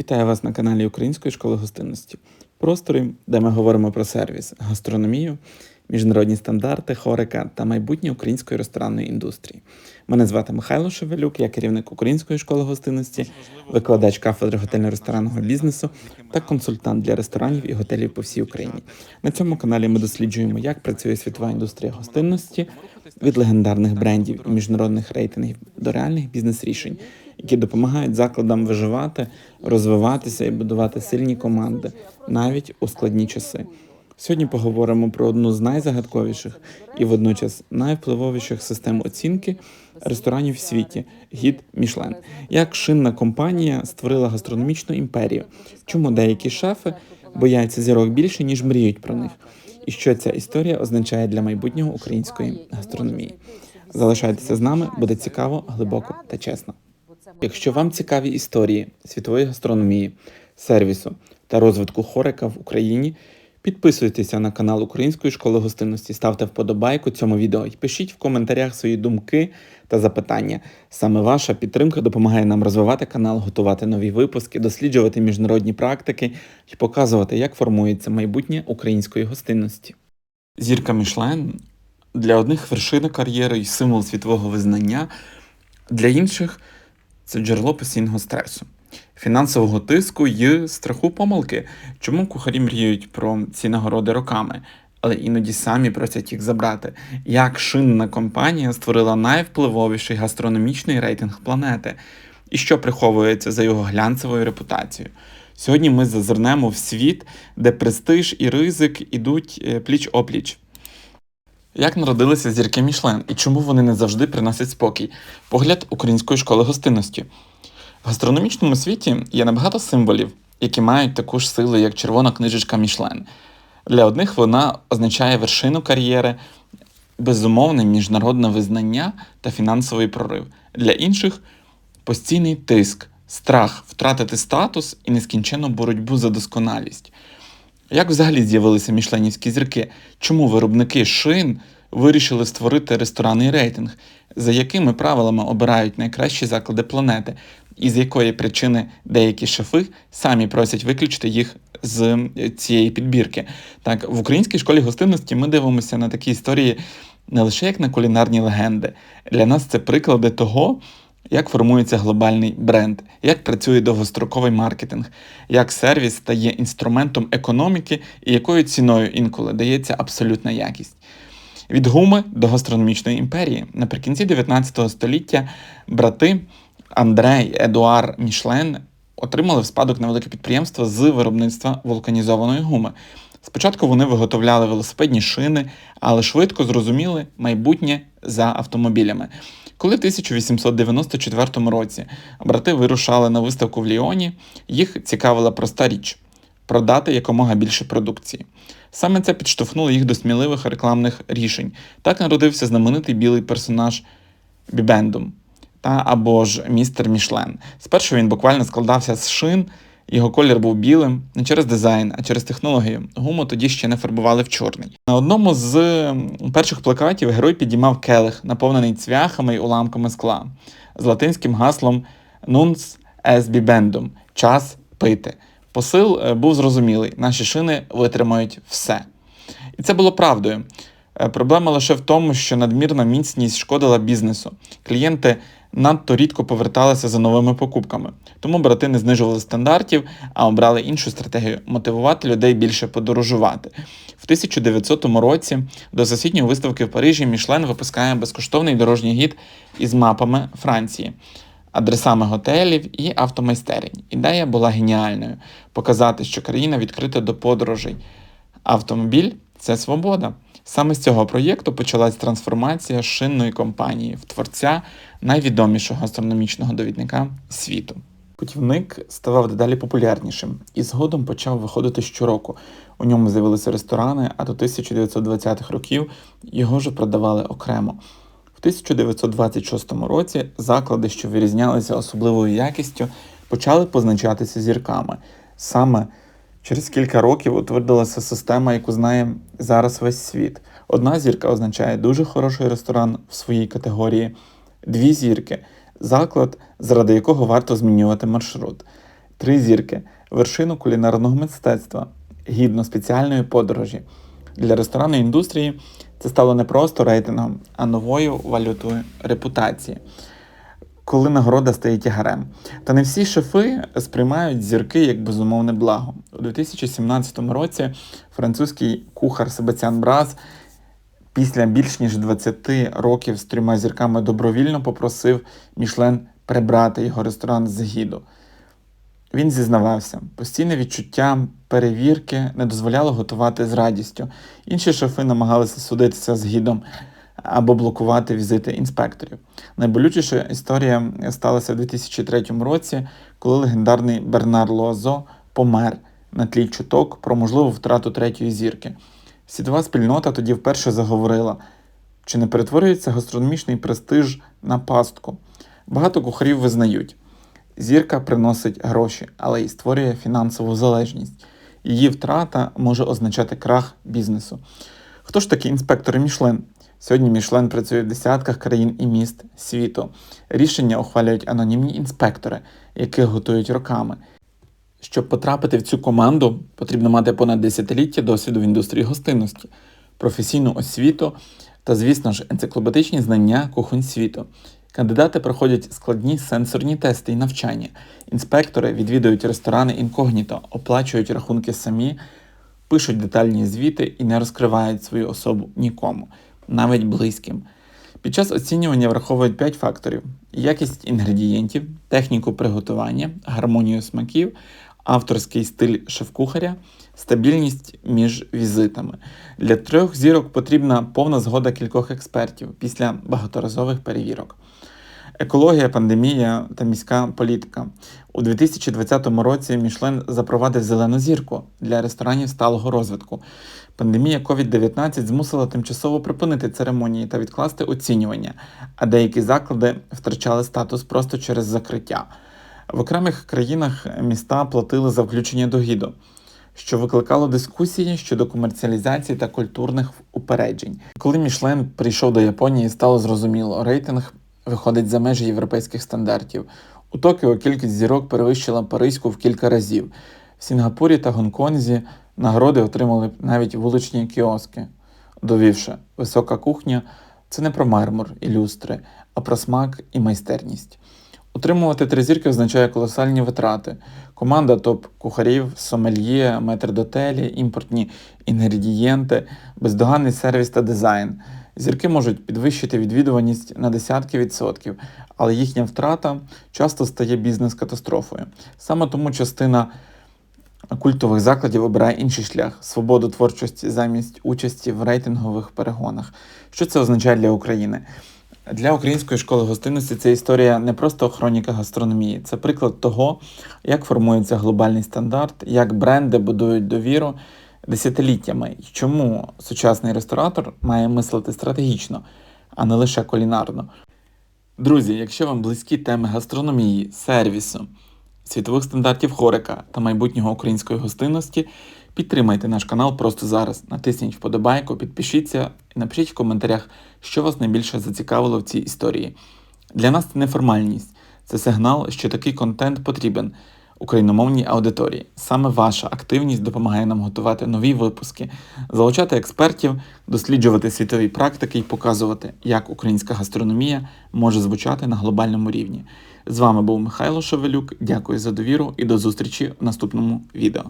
Вітаю вас на каналі Української школи гостинності. Простори, де ми говоримо про сервіс, гастрономію, міжнародні стандарти, хорика та майбутнє української ресторанної індустрії. Мене звати Михайло Шевелюк, я керівник Української школи гостинності, викладач кафедри готельно-ресторанного бізнесу та консультант для ресторанів і готелів по всій Україні. На цьому каналі ми досліджуємо, як працює світова індустрія гостинності від легендарних брендів і міжнародних рейтингів до реальних бізнес-рішень, які допомагають закладам виживати, розвиватися і будувати сильні команди навіть у складні часи. Сьогодні поговоримо про одну з найзагадковіших і водночас найвпливовіших систем оцінки ресторанів в світі гід Мішлен. Як шинна компанія створила гастрономічну імперію, чому деякі шефи бояться зірок більше ніж мріють про них, і що ця історія означає для майбутнього української гастрономії. Залишайтеся з нами, буде цікаво, глибоко та чесно. Якщо вам цікаві історії світової гастрономії, сервісу та розвитку хорика в Україні, підписуйтеся на канал Української школи гостинності, ставте вподобайку цьому відео і пишіть в коментарях свої думки та запитання. Саме ваша підтримка допомагає нам розвивати канал, готувати нові випуски, досліджувати міжнародні практики і показувати, як формується майбутнє української гостинності. Зірка Мішлен для одних вершина кар'єри і символ світового визнання, для інших це джерело постійного стресу, фінансового тиску і страху помилки. Чому кухарі мріють про ці нагороди роками, але іноді самі просять їх забрати? Як шинна компанія створила найвпливовіший гастрономічний рейтинг планети, і що приховується за його глянцевою репутацією? Сьогодні ми зазирнемо в світ, де престиж і ризик ідуть е, пліч-опліч. Як народилися зірки Мішлен і чому вони не завжди приносять спокій? Погляд української школи гостинності. В гастрономічному світі є набагато символів, які мають таку ж силу, як червона книжечка Мішлен. Для одних вона означає вершину кар'єри, безумовне міжнародне визнання та фінансовий прорив. Для інших постійний тиск, страх втратити статус і нескінченну боротьбу за досконалість. Як взагалі з'явилися мішленівські зірки? Чому виробники шин вирішили створити ресторанний рейтинг? За якими правилами обирають найкращі заклади планети, і з якої причини деякі шефи самі просять виключити їх з цієї підбірки? Так, в українській школі гостинності ми дивимося на такі історії не лише як на кулінарні легенди. Для нас це приклади того, як формується глобальний бренд, як працює довгостроковий маркетинг, як сервіс стає інструментом економіки і якою ціною інколи дається абсолютна якість. Від гуми до гастрономічної імперії наприкінці 19 століття брати Андрей Едуар Мішлен отримали в спадок невелике підприємство з виробництва вулканізованої гуми. Спочатку вони виготовляли велосипедні шини, але швидко зрозуміли майбутнє за автомобілями. Коли в 1894 році брати вирушали на виставку в Ліоні, їх цікавила проста річ продати якомога більше продукції. Саме це підштовхнуло їх до сміливих рекламних рішень. Так народився знаменитий білий персонаж Бібендум та або ж містер Мішлен. Спершу він буквально складався з шин. Його колір був білим не через дизайн, а через технологію. Гуму тоді ще не фарбували в чорний. На одному з перших плакатів герой підіймав келих, наповнений цвяхами й уламками скла, з латинським гаслом Nuns es bibendum час пити. Посил е, був зрозумілий: наші шини витримають все. І це було правдою. Е, проблема лише в тому, що надмірна міцність шкодила бізнесу. Клієнти надто рідко поверталися за новими покупками. Тому брати не знижували стандартів, а обрали іншу стратегію мотивувати людей більше подорожувати. В 1900 році до сусідньої виставки в Парижі Мішлен випускає безкоштовний дорожній гід із мапами Франції. Адресами готелів і автомайстерень. Ідея була геніальною показати, що країна відкрита до подорожей. Автомобіль це свобода. Саме з цього проєкту почалась трансформація шинної компанії в творця найвідомішого астрономічного довідника світу. Путівник ставав дедалі популярнішим і згодом почав виходити щороку. У ньому з'явилися ресторани, а до 1920-х років його вже продавали окремо. В 1926 році заклади, що вирізнялися особливою якістю, почали позначатися зірками. Саме Через кілька років утвердилася система, яку знає зараз весь світ. Одна зірка означає дуже хороший ресторан в своїй категорії, дві зірки заклад, заради якого варто змінювати маршрут. Три зірки вершину кулінарного мистецтва, гідно спеціальної подорожі. Для ресторанної індустрії це стало не просто рейтингом, а новою валютою репутації, коли нагорода стає тягарем. Та не всі шефи сприймають зірки як безумовне благо. У 2017 році французький кухар Себастьян Браз після більш ніж 20 років з трьома зірками добровільно попросив Мішлен прибрати його ресторан з гіду. Він зізнавався, постійне відчуття перевірки не дозволяло готувати з радістю. Інші шефи намагалися судитися з гідом або блокувати візити інспекторів. Найболючіша історія сталася в 2003 році, коли легендарний Бернар Лозо помер на тлі чуток про можливу втрату третьої зірки. Світова спільнота тоді вперше заговорила, чи не перетворюється гастрономічний престиж на пастку. Багато кухарів визнають. Зірка приносить гроші, але й створює фінансову залежність. Її втрата може означати крах бізнесу. Хто ж такі інспектори Мішлен? Сьогодні Мішлен працює в десятках країн і міст світу. Рішення ухвалюють анонімні інспектори, яких готують роками. Щоб потрапити в цю команду, потрібно мати понад десятиліття досвіду в індустрії гостинності, професійну освіту та, звісно ж, енциклопедичні знання кухонь світу. Кандидати проходять складні сенсорні тести і навчання. Інспектори відвідують ресторани інкогніто, оплачують рахунки самі, пишуть детальні звіти і не розкривають свою особу нікому, навіть близьким. Під час оцінювання враховують 5 факторів: якість інгредієнтів, техніку приготування, гармонію смаків, авторський стиль шеф-кухаря, стабільність між візитами. Для трьох зірок потрібна повна згода кількох експертів після багаторазових перевірок. Екологія, пандемія та міська політика. У 2020 році Мішлен запровадив зелену зірку для ресторанів сталого розвитку. Пандемія COVID-19 змусила тимчасово припинити церемонії та відкласти оцінювання, а деякі заклади втрачали статус просто через закриття. В окремих країнах міста платили за включення до гіду, що викликало дискусії щодо комерціалізації та культурних упереджень. Коли Мішлен прийшов до Японії, стало зрозуміло, рейтинг виходить за межі європейських стандартів. У Токіо кількість зірок перевищила Паризьку в кілька разів. В Сінгапурі та Гонконзі нагороди отримали навіть вуличні кіоски, довівши, висока кухня це не про мармур і люстри, а про смак і майстерність. Утримувати три зірки означає колосальні витрати. Команда топ-кухарів, сомельє, метрдотелі, імпортні інгредієнти, бездоганний сервіс та дизайн. Зірки можуть підвищити відвідуваність на десятки відсотків, але їхня втрата часто стає бізнес-катастрофою. Саме тому частина культових закладів обирає інший шлях свободу творчості замість участі в рейтингових перегонах. Що це означає для України? Для української школи гостинності це історія не просто хроніка гастрономії, це приклад того, як формується глобальний стандарт, як бренди будують довіру десятиліттями, і чому сучасний ресторатор має мислити стратегічно, а не лише кулінарно. Друзі, якщо вам близькі теми гастрономії, сервісу, світових стандартів хорика та майбутнього української гостинності, підтримайте наш канал просто зараз. Натисніть вподобайку, підпишіться і напишіть в коментарях, що вас найбільше зацікавило в цій історії. Для нас це не формальність, це сигнал, що такий контент потрібен україномовній аудиторії. Саме ваша активність допомагає нам готувати нові випуски, залучати експертів, досліджувати світові практики і показувати, як українська гастрономія може звучати на глобальному рівні. З вами був Михайло Шевелюк. Дякую за довіру і до зустрічі в наступному відео.